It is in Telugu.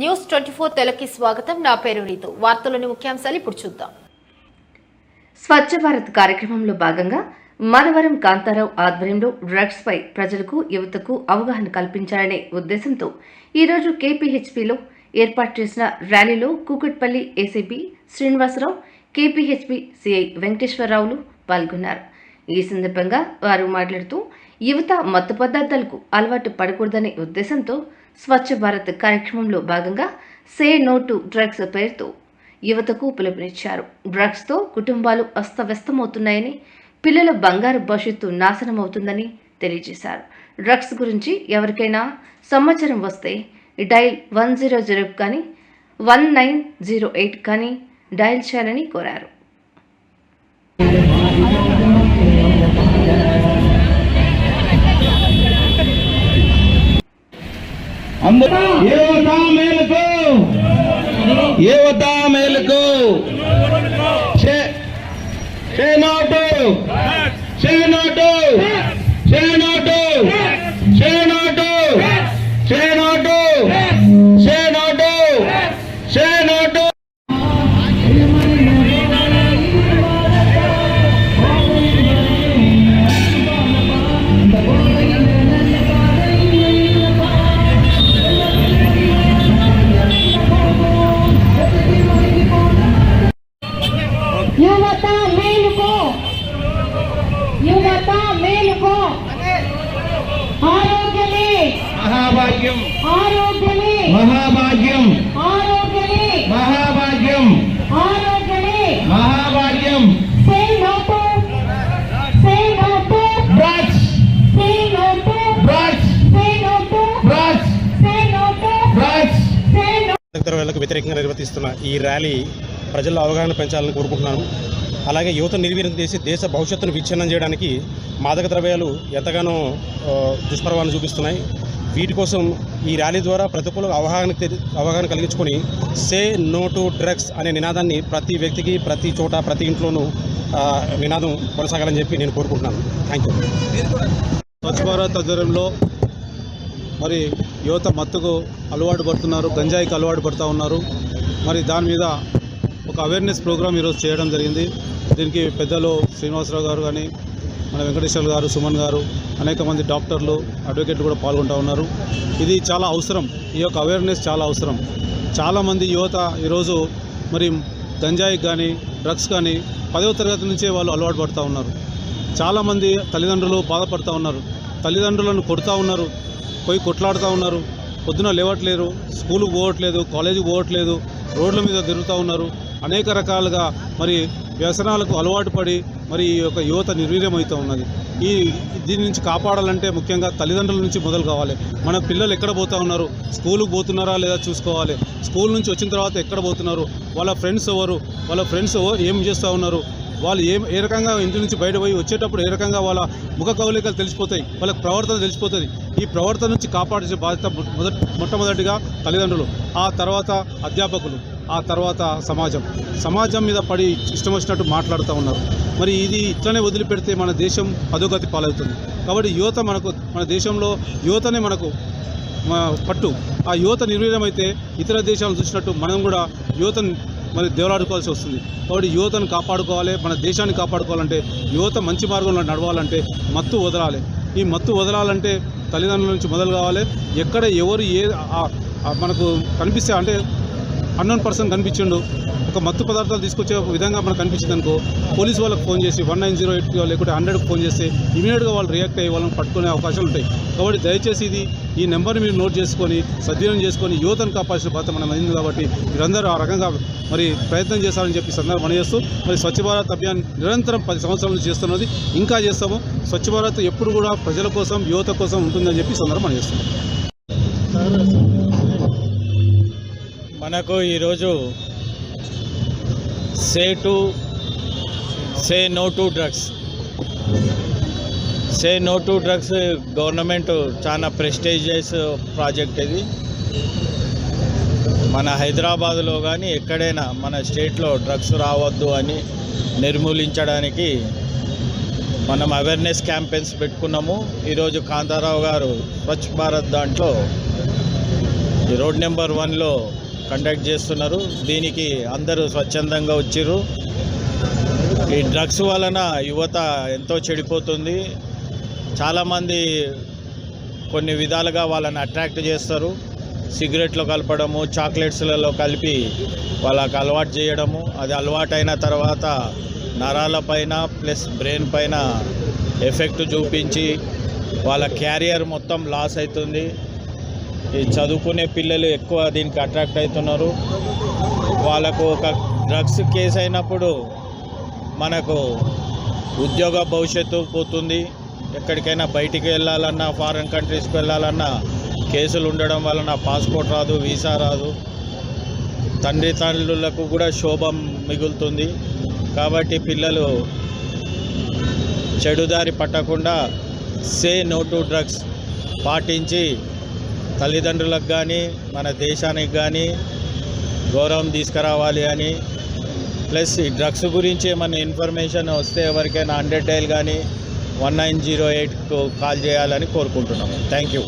న్యూస్ ట్వంటీ ఫోర్ తెలకి స్వాగతం. నా పేరు రీతు. వార్తలోని ముఖ్యాంశాలు ఇప్పుడు చూద్దాం. స్వచ్ఛ భారత్ కార్యక్రమంలో భాగంగా మనవరం కాంతారావు ఆధ్వర్యంలో డ్రగ్స్ పై ప్రజలకు యువతకు అవగాహన కల్పించాలనే ఉద్దేశంతో ఈరోజు కేపీహెచ్పిలో ఏర్పాటు చేసిన ర్యాలీలో Kukatpally ACP Srinivasarao KPHB CI వెంకటేశ్వరరావులు పాల్గొన్నారు. ఈ సందర్భంగా వారు మాట్లాడుతూ యువత మత్తు పదార్థాలకు అలవాటు పడకూడదనే ఉద్దేశంతో స్వచ్ఛ భారత్ కార్యక్రమంలో భాగంగా సే నో టు డ్రగ్స్ పేరుతో యువతకు పిలుపునిచ్చారు. డ్రగ్స్తో కుటుంబాలు అస్తవ్యస్తమవుతున్నాయని పిల్లల బంగారు భవిష్యత్తు నాశనమవుతుందని తెలియజేశారు. డ్రగ్స్ గురించి ఎవరికైనా సమాచారం వస్తే డైల్ వన్ జీరో జీరో కానీ వన్ నైన్ జీరో ఎయిట్ కానీ డైల్ చేయాలని కోరారు. అందరూ యువత మేలుకు. యువత మేలుకు. చేనోటు చేనోటు యువత మేలుకో. యువత మేలుకో. ఆరోగ్యమే. మహాభాగ్యం. ఆరోగ్యమే. మహాభాగ్యం. ఆరోగ్యమే. మహాభాగ్యం. ఆరోగ్యమే. మహాభాగ్యం. వ్యతిరేకంగా నిర్వర్తిస్తున్న ఈ ర్యాలీ ప్రజల్లో అవగాహన పెంచాలని కోరుకుంటున్నాను. అలాగే యువత నిర్వీర్యం చేసి దేశ భవిష్యత్తును విచ్ఛిన్నం చేయడానికి మాదక ద్రవ్యాలు ఎంతగానో దుష్ప్రభావం చూపిస్తున్నాయి. వీటి కోసం ఈ ర్యాలీ ద్వారా ప్రతికూల అవగాహన తెలి- అవగాహన కలిగించుకొని సే నో టు డ్రగ్స్ అనే నినాదాన్ని ప్రతి వ్యక్తికి ప్రతి చోట ప్రతి ఇంట్లోనూ నినాదం కొనసాగాలని చెప్పి నేను కోరుకుంటున్నాను. Thank you. స్వచ్ఛ భారత్ ఆధ్వర్యంలో మరి యువత మత్తుకు అలవాటు పడుతున్నారు గంజాయికి అలవాటు పడుతూ ఉన్నారు. మరి దాని మీద ఒక అవేర్నెస్ ప్రోగ్రామ్ ఈరోజు చేయడం జరిగింది. దీనికి పెద్దలు శ్రీనివాసరావు గారు కానీ మన వెంకటేశ్వర గారు సుమన్ గారు అనేక మంది డాక్టర్లు అడ్వకేట్లు కూడా పాల్గొంటూ ఉన్నారు. ఇది చాలా అవసరం. ఈ యొక్క అవేర్నెస్ చాలా అవసరం. చాలామంది యువత ఈరోజు మరి గంజాయికి కానీ డ్రగ్స్ కానీ పదవ తరగతి నుంచే వాళ్ళు అలవాటు పడుతూ ఉన్నారు. చాలామంది తల్లిదండ్రులు బాధపడుతూ ఉన్నారు. తల్లిదండ్రులను కొడుతూ ఉన్నారు. పోయి కొట్లాడుతూ ఉన్నారు. పొద్దున లేవట్లేరు స్కూల్కి పోవట్లేదు కాలేజీకి పోవట్లేదు రోడ్ల మీద తిరుగుతూ ఉన్నారు. అనేక రకాలుగా మరి వ్యసనాలకు అలవాటు పడి మరి ఈ యొక్క యువత నిర్వీర్యమవుతూ ఉన్నది. ఈ దీని నుంచి కాపాడాలంటే ముఖ్యంగా తల్లిదండ్రుల నుంచి మొదలు కావాలి. మన పిల్లలు ఎక్కడ పోతూ ఉన్నారు? స్కూల్కి పోతున్నారా లేదా చూసుకోవాలి? స్కూల్ నుంచి వచ్చిన తర్వాత ఎక్కడ పోతున్నారు? వాళ్ళ ఫ్రెండ్స్ ఎవరు? వాళ్ళ ఫ్రెండ్స్ ఏం చేస్తూ ఉన్నారు? వాళ్ళు ఏ ఏ రకంగా ఇంటి నుంచి బయట పోయి వచ్చేటప్పుడు ఏ రకంగా వాళ్ళ ముఖ కవలికలు తెలిసిపోతాయి? వాళ్ళ ప్రవర్తన తెలిసిపోతుంది. ఈ ప్రవర్తన నుంచి కాపాడే బాధ్యత మొదటి మొట్టమొదటిగా తల్లిదండ్రులు ఆ తర్వాత అధ్యాపకులు ఆ తర్వాత సమాజం. సమాజం మీద పడి ఇష్టం వచ్చినట్టు మాట్లాడుతూ ఉన్నారు. మరి ఇది ఇట్లనే వదిలిపెడితే మన దేశం అధోగతి పాలవుతుంది. కాబట్టి యువత మనకు మన దేశంలో యువతనే మనకు పట్టు. ఆ యువత నిర్వీర్యమైతే ఇతర దేశాలను చూసినట్టు మనం కూడా యువతను మరి దేవలాడుకోవాల్సి వస్తుంది. కాబట్టి యువతను కాపాడుకోవాలి మన దేశాన్ని కాపాడుకోవాలంటే యువత మంచి మార్గంలో నడవాలంటే మత్తు వదలాలి. ఈ మత్తు వదలాలంటే తల్లిదండ్రుల నుంచి మొదలు కావాలి. ఎక్కడ ఎవరు ఏ ఆ- మనకు కనిపిస్తే అంటే అన్నోన్ పర్సన్ కనిపించిండు. ఒక మత్తు పదార్థాలు తీసుకొచ్చే విధంగా మనకు కనిపించింది అనుకో పోలీస్ వాళ్ళకి ఫోన్ చేసి వన్ నైన్ జీరో ఎయిట్ లేకుంటే హండ్రెడ్కి ఫోన్ చేస్తే ఇమీడియట్గా వాళ్ళు రియాక్ట్ అయ్యి వాళ్ళని పట్టుకునే అవకాశాలు ఉంటాయి. కాబట్టి దయచేసి ఇది ఈ నెంబర్ని మీరు నోట్ చేసుకొని సద్వినియోగం చేసుకొని యువతను కాపాల్సిన బాధ్యత మనం అయింది కాబట్టి మీరందరూ ఆ రకంగా మరి ప్రయత్నం చేస్తారని చెప్పి సందర్భం చేస్తూ మరి స్వచ్ఛ భారత్ అభియాన్ నిరంతరం పది సంవత్సరాల నుంచి చేస్తున్నది. ఇంకా చేస్తాము. స్వచ్ఛ భారత్ ఎప్పుడు కూడా ప్రజల కోసం యువత కోసం ఉంటుందని చెప్పి సందర్భం చేస్తున్నాం మనకు ఈరోజు say to say no to drugs. Say no to drugs government చాలా ప్రెస్టేజియస్ ప్రాజెక్ట్ ఇది. మన హైదరాబాద్లో కానీ ఎక్కడైనా మన స్టేట్లో డ్రగ్స్ రావద్దు అని నిర్మూలించడానికి మనం అవేర్నెస్ క్యాంపెయిన్స్ పెట్టుకున్నాము. ఈరోజు కాంతారావు గారు స్వచ్ఛ భారత్ దాంట్లో ఈ రోడ్ నెంబర్ వన్లో కండక్ట్ చేస్తున్నారు. దీనికి అందరూ స్వచ్ఛందంగా వచ్చారు ఈ డ్రగ్స్ వలన యువత ఎంతో చెడిపోతుంది. చాలామంది కొన్ని విధాలుగా వాళ్ళని అట్రాక్ట్ చేస్తారు. సిగరెట్లో కలపడము చాక్లెట్స్లలో కలిపి వాళ్ళకు అలవాటు చేయడము అది అలవాటైన తర్వాత నరాల పైన ప్లస్ బ్రెయిన్ పైన ఎఫెక్ట్ చూపించి వాళ్ళ క్యారియర్ మొత్తం లాస్ అవుతుంది. చదువుకునే పిల్లలు ఎక్కువ దీనికి అట్రాక్ట్ అవుతున్నారు. వాళ్ళకు ఒక డ్రగ్స్ కేసు అయినప్పుడు మనకు ఉద్యోగ భవిష్యత్తు పోతుంది. ఎక్కడికైనా బయటికి వెళ్ళాలన్నా ఫారిన్ కంట్రీస్కి వెళ్ళాలన్నా కేసులు ఉండడం వలన పాస్పోర్ట్ రాదు వీసా రాదు. తండ్రి తండ్రులకు కూడా శోభం మిగులుతుంది. కాబట్టి పిల్లలు చెడుదారి పట్టకుండా సే నో టు డ్రగ్స్ పాటించి తల్లిదండ్రులకు కానీ మన దేశానికి కానీ గౌరవం తీసుకురావాలి అని. ప్లస్ ఈ డ్రగ్స్ గురించి ఏమైనా ఇన్ఫర్మేషన్ వస్తే ఎవరికైనా హండ్రెడ్ డైల్ కానీ వన్ నైన్ జీరో ఎయిట్కు కాల్ చేయాలని కోరుకుంటున్నాము. Thank you